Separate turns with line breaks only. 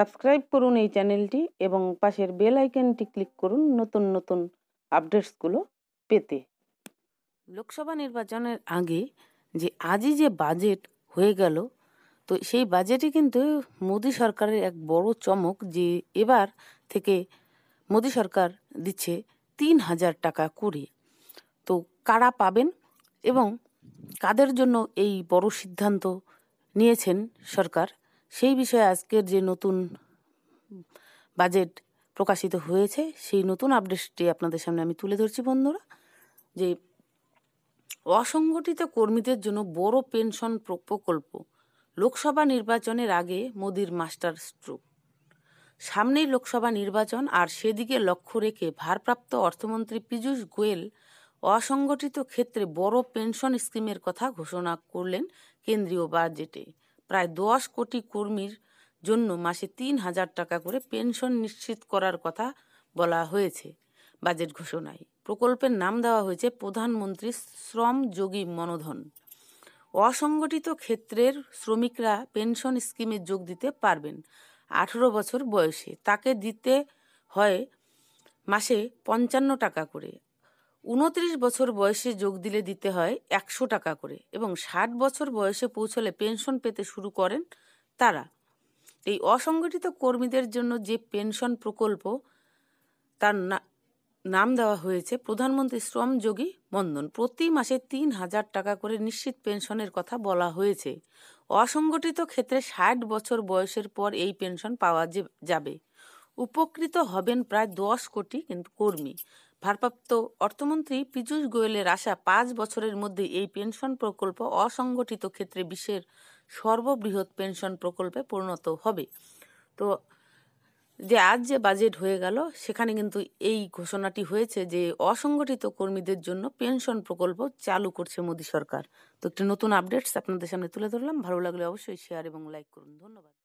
Subscribe করুন এই চ্যানেলটি এবং পাশের বেল আইকনটি ক্লিক করুন নতুন নতুন আপডেটসগুলো পেতে। লোকসভা নির্বাচনের আগে যে আজই যে বাজেট হয়ে গেল, তো সেই বাজেটে কিন্তু মোদী সরকারের এক বড় চমক যে এবার থেকে মোদী সরকার দিচ্ছে তিন হাজার টাকা করে। তো কারা পাবেন এবং কাদের জন্য এই বড় সিদ্ধান্ত নিয়েছেন সরকার? সেই বিষয়ে আজকের যে নতুন বাজেট প্রকাশিত হয়েছে, সেই নতুন আপডেটটি আপনাদের সামনে আমি তুলে ধরছি বন্ধুরা, যে অসংগঠিত কর্মীদের জন্য বড় পেনশন প্রকল্প, লোকসভা নির্বাচনের আগে মোদির মাস্টার স্ট্রোক। সামনেই লোকসভা নির্বাচন আর সেদিকে লক্ষ্য রেখে ভারপ্রাপ্ত অর্থমন্ত্রী পীযূষ গোয়েল অসংগঠিত ক্ষেত্রে বড় পেনশন স্কিমের কথা ঘোষণা করলেন কেন্দ্রীয় বাজেটে। প্রায় দশ কোটি কর্মীর জন্য মাসে তিন হাজার টাকা করে পেনশন নিশ্চিত করার কথা বলা হয়েছে বাজেট ঘোষণায়। প্রকল্পের নাম দেওয়া হয়েছে প্রধানমন্ত্রী শ্রমযোগী মনোধন। অসংগঠিত ক্ষেত্রের শ্রমিকরা পেনশন স্কিমে যোগ দিতে পারবেন আঠেরো বছর বয়সে। তাকে দিতে হয় মাসে পঞ্চান্ন টাকা করে। উনত্রিশ বছর বয়সে যোগ দিলে দিতে হয় একশো টাকা করে এবং ষাট বছর বয়সে পৌঁছলে পেনশন পেতে শুরু করেন তারা। এই অসংগঠিত কর্মীদের জন্য যে পেনশন প্রকল্প, তার নাম দেওয়া হয়েছে প্রধানমন্ত্রী শ্রমযোগী বন্ধন। প্রতি মাসে তিন হাজার টাকা করে নিশ্চিত পেনশনের কথা বলা হয়েছে। অসংগঠিত ক্ষেত্রে ষাট বছর বয়সের পর এই পেনশন পাওয়া যাবে। উপকৃত হবেন প্রায় দশ কোটি কিন্তু কর্মী। ভারপ্রাপ্ত অর্থমন্ত্রী পীযূষ গোয়েলের আশা পাঁচ বছরের মধ্যে এই পেনশন প্রকল্প অসংগঠিত ক্ষেত্রে বিশ্বের সর্ববৃহৎ পেনশন প্রকল্পে পরিণত হবে। তো যে আজ যে বাজেট হয়ে গেল, সেখানে কিন্তু এই ঘোষণাটি হয়েছে যে অসংগঠিত কর্মীদের জন্য পেনশন প্রকল্প চালু করছে মোদী সরকার। তো একটি নতুন আপডেটস আপনাদের সামনে তুলে ধরলাম। ভালো লাগলে অবশ্যই শেয়ার এবং লাইক করুন। ধন্যবাদ।